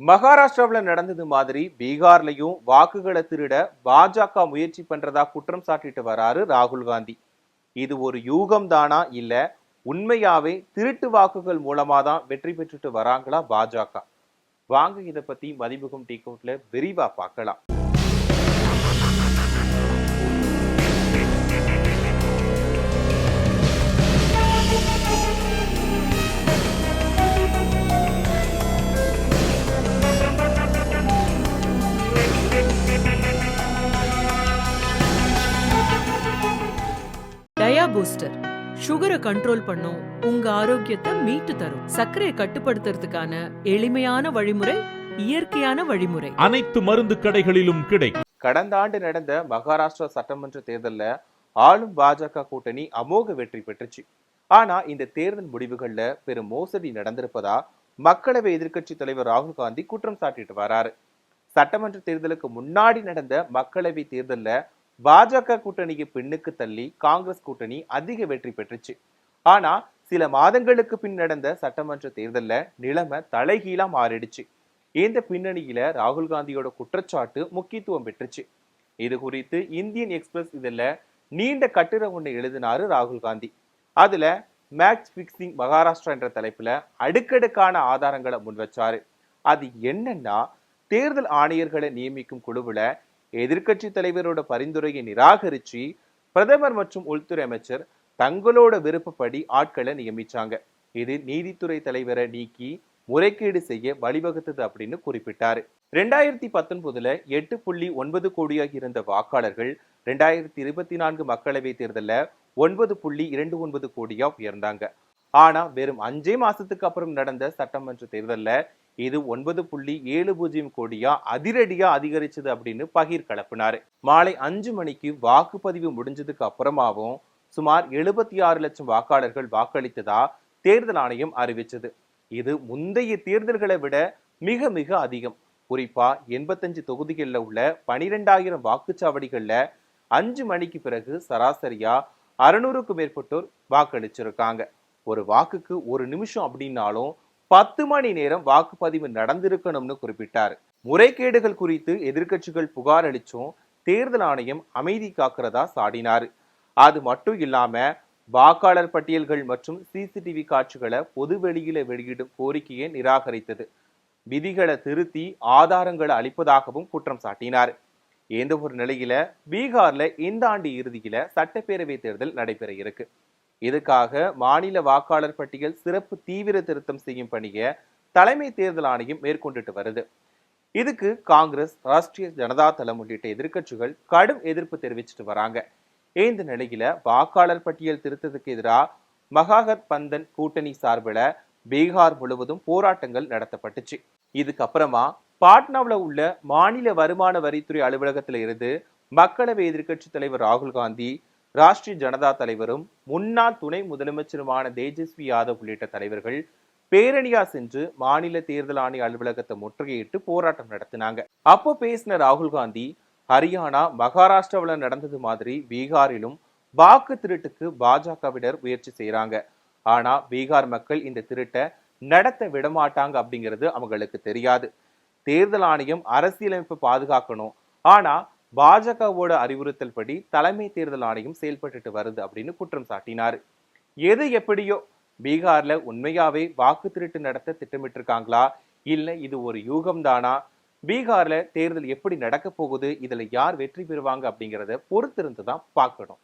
மகாராஷ்டிராவில் நடந்தது மாதிரி பீகார்லையும் வாக்குகளை திருட பாஜக முயற்சி பண்றதா குற்றம் சாட்டிட்டு வராரு ராகுல் காந்தி. இது ஒரு யூகம் தானா இல்ல உண்மையாவே திருட்டு வாக்குகள் மூலமா தான் வெற்றி பெற்றுட்டு வராங்களா பாஜக? வாங்க இதை பத்தி மதிமுகம் டீ கவுட்ல விரிவா பார்க்கலாம். பூஸ்டர் சுகரை கண்ட்ரோல் பண்ணும் உங்க ஆரோக்கியத்தை மீட்டு தரும். சர்க்கரையை கட்டுப்படுத்துறதுக்கான எளிமையான வழிமுறை இயற்கையான வழிமுறை. அனைத்து மருந்து கடைகளிலும் கிடைக்கும். கடந்த ஆண்டு நடந்த மகாராஷ்டிரா சட்டமன்ற தேர்தல்ல ஆளும் பாஜக கூட்டணி அமோக வெற்றி பெற்றுச்சு. ஆனா இந்த தேர்தல் முடிவுகள்ல பெரும் மோசடி நடந்திருப்பதா மக்களவை எதிர்க்கட்சி தலைவர் ராகுல் காந்தி குற்றம் சாட்டிட்டு வராரு. சட்டமன்ற தேர்தலுக்கு முன்னாடி நடந்த மக்களவை தேர்தல்ல பாஜக கூட்டணிக்கு பின்னுக்கு தள்ளி காங்கிரஸ் கூட்டணி அதிக வெற்றி பெற்றுச்சு. ஆனா சில மாதங்களுக்கு பின் நடந்த சட்டமன்ற தேர்தல்ல நிலைமை தலைகீழா மாறிடுச்சு. இந்த பின்னணியில ராகுல் காந்தியோட குற்றச்சாட்டு முக்கியத்துவம் பெற்றுச்சு. இது குறித்து இந்தியன் எக்ஸ்பிரஸ் இதுல நீண்ட கட்டுரை ஒண்ணு எழுதினாரு ராகுல் காந்தி. அதுல மேட்ச் பிக்சிங் மகாராஷ்டிரா என்ற தலைப்புல அடுக்கடுக்கான ஆதாரங்களை முன்வச்சாரு. அது என்னன்னா தேர்தல் ஆணையர்களை நியமிக்கும் குழுவுல எதிர்க்கட்சி தலைவரோட பரிந்துரையை நிராகரிச்சு பிரதமர் மற்றும் உள்துறை அமைச்சர் தங்களோட விருப்பப்படி ஆட்களை நியமிச்சாங்க. இது நீதித்துறை தலைவரை நீக்கி முறைகேடு செய்ய வழிவகுத்தது அப்படின்னு குறிப்பிட்டார். ரெண்டாயிரத்தி பத்தொன்பதுல எட்டு புள்ளி ஒன்பது கோடியாக இருந்த வாக்காளர்கள் ரெண்டாயிரத்தி இருபத்தி நான்கு மக்களவை தேர்தலில் ஒன்பது புள்ளி இரண்டு ஒன்பது கோடியா உயர்ந்தாங்க. ஆனா வெறும் அஞ்சே மாசத்துக்கு அப்புறம் நடந்த சட்டமன்ற தேர்தலில் இது ஒன்பது புள்ளி ஏழு பூஜ்ஜியம் கோடியா அதிரடியா அதிகரிச்சது அப்படின்னு பகிர் கலப்பினார் மாலை அஞ்சு மணிக்கு வாக்குப்பதிவு முடிஞ்சதுக்கு அப்புறமாவும் சுமார் எழுபத்தி ஆறு லட்சம் வாக்காளர்கள் வாக்களித்ததா தேர்தல் ஆணையம் அறிவிச்சது. இது முந்தைய தேர்தல்களை விட மிக மிக அதிகம். குறிப்பா எண்பத்தஞ்சு தொகுதிகளில் உள்ள பனிரெண்டாயிரம் வாக்குச்சாவடிகளில் அஞ்சு மணிக்கு பிறகு சராசரியா அறுநூறுக்கும் மேற்பட்டோர் வாக்களிச்சிருக்காங்க. ஒரு வாக்குக்கு ஒரு நிமிஷம் அப்படின்னாலும் பத்து மணி நேரம் வாக்குப்பதிவு நடந்திருக்கணும்னு குறிப்பிட்டார். முறைகேடுகள் குறித்து எதிர்க்கட்சிகள் புகார் அளிச்சும் தேர்தல் ஆணையம் அமைதி காக்கிறதா சாடினாரு. அது மட்டும் இல்லாம வாக்காளர் பட்டியல்கள் மற்றும் சிசிடிவி காட்சிகளை பொது வெளியில வெளியிடும் கோரிக்கையை நிராகரித்தது. விதிகளை திருத்தி ஆதாரங்களை அளிப்பதாகவும் குற்றம் சாட்டினார். எந்த ஒரு நிலையில பீகார்ல இந்த ஆண்டு இறுதியில சட்டப்பேரவை தேர்தல் நடைபெற இருக்கு. இதுக்காக மாநில வாக்காளர் பட்டியல் சிறப்பு தீவிர திருத்தம் செய்யும் பணியை தலைமை தேர்தல் ஆணையம் மேற்கொண்டுட்டு வருது. இதுக்கு காங்கிரஸ் ராஷ்டிரிய ஜனதா தளம் உள்ளிட்ட எதிர்கட்சிகள் கடும் எதிர்ப்பு தெரிவிச்சிட்டு வராங்க. இந்த நிலையில வாக்காளர் பட்டியல் திருத்தத்துக்கு எதிராக மகாகத் பந்தன் கூட்டணி சார்பில் பீகார் முழுவதும் போராட்டங்கள் நடத்தப்பட்டுச்சு. இதுக்கப்புறமா பாட்னாவில் உள்ள மாநில வருமான வரித்துறை அலுவலகத்துல இருந்து மக்களவை எதிர்க்கட்சி தலைவர் ராகுல் காந்தி ராஷ்டிரிய ஜனதா தலைவரும் முன்னாள் துணை முதலமைச்சருமான தேஜஸ்வி யாதவ் உள்ளிட்ட தலைவர்கள் பேரணியா சென்று மாநில தேர்தல் ஆணைய அலுவலகத்தை முற்றுகையிட்டு போராட்டம் நடத்தினாங்க. அப்போ பேசின ராகுல் காந்தி ஹரியானா மகாராஷ்டிராவில் நடந்தது மாதிரி பீகாரிலும் வாக்கு திருட்டுக்கு பாஜகவினர் முயற்சி செய்கிறாங்க ஆனா பீகார் மக்கள் இந்த திருட்டை நடத்த விடமாட்டாங்க அப்படிங்கிறது அவங்களுக்கு தெரியாது. தேர்தல் ஆணையம் அரசியலமைப்பை பாதுகாக்கணும். ஆனா பாஜகவோட அறிவுறுத்தல் படி தலைமை தேர்தல் ஆணையம் செயல்பட்டுட்டு வருது அப்படின்னு குற்றம் சாட்டினாரு. எது எப்படியோ பீகார்ல உண்மையாவே வாக்கு திருட்டு நடத்த திட்டமிட்டு இருக்காங்களா இல்ல இது ஒரு யூகம் தானா பீகார்ல தேர்தல் எப்படி நடக்க போகுது? இதுல யார் வெற்றி பெறுவாங்க அப்படிங்கறத பொறுத்திருந்து தான் பார்க்கணும்.